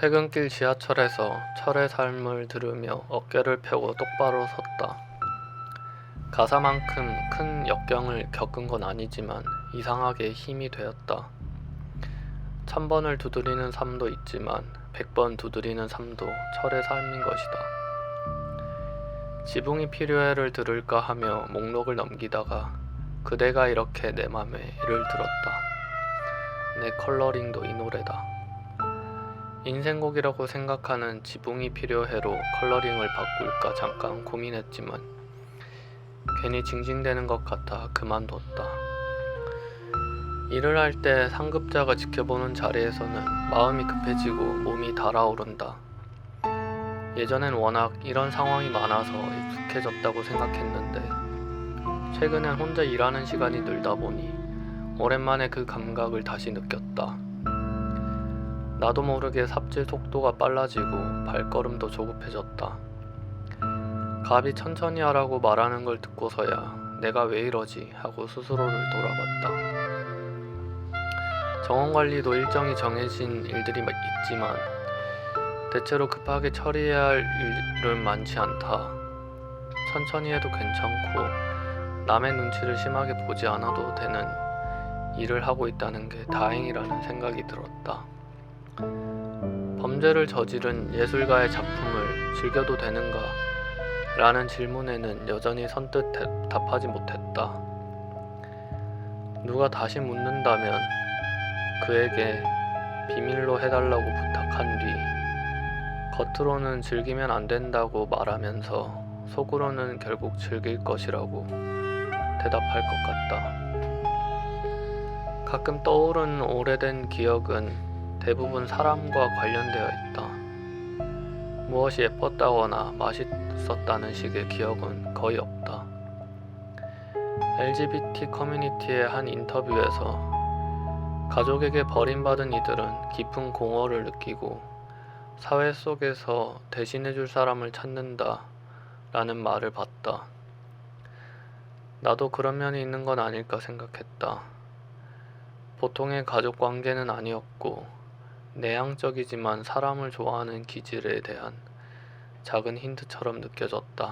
퇴근길 지하철에서 철의 삶을 들으며 어깨를 펴고 똑바로 섰다. 가사만큼 큰 역경을 겪은 건 아니지만 이상하게 힘이 되었다. 천 번을 두드리는 삶도 있지만 백 번 두드리는 삶도 철의 삶인 것이다. 지붕이 필요해를 들을까 하며 목록을 넘기다가 그대가 이렇게 내 맘에 이를 들었다. 내 컬러링도 이 노래다. 인생곡이라고 생각하는 지붕이 필요해로 컬러링을 바꿀까 잠깐 고민했지만 괜히 징징대는 것 같아 그만뒀다. 일을 할 때 상급자가 지켜보는 자리에서는 마음이 급해지고 몸이 달아오른다. 예전엔 워낙 이런 상황이 많아서 익숙해졌다고 생각했는데 최근엔 혼자 일하는 시간이 늘다 보니 오랜만에 그 감각을 다시 느꼈다. 나도 모르게 삽질 속도가 빨라지고 발걸음도 조급해졌다. 갑이 천천히 하라고 말하는 걸 듣고서야 내가 왜 이러지 하고 스스로를 돌아봤다. 정원 관리도 일정이 정해진 일들이 있지만 대체로 급하게 처리해야 할 일은 많지 않다. 천천히 해도 괜찮고 남의 눈치를 심하게 보지 않아도 되는 일을 하고 있다는 게 다행이라는 생각이 들었다. 범죄를 저지른 예술가의 작품을 즐겨도 되는가? 라는 질문에는 여전히 선뜻 대- 답하지 못했다. 누가 다시 묻는다면 그에게 비밀로 해달라고 부탁한 뒤 겉으로는 즐기면 안 된다고 말하면서 속으로는 결국 즐길 것이라고 대답할 것 같다. 가끔 떠오르는 오래된 기억은 대부분 사람과 관련되어 있다. 무엇이 예뻤다거나 맛있었다는 식의 기억은 거의 없다. LGBT 커뮤니티의 한 인터뷰에서 가족에게 버림받은 이들은 깊은 공허를 느끼고 사회 속에서 대신해줄 사람을 찾는다 라는 말을 봤다. 나도 그런 면이 있는 건 아닐까 생각했다. 보통의 가족 관계는 아니었고 내향적이지만 사람을 좋아하는 기질에 대한 작은 힌트처럼 느껴졌다.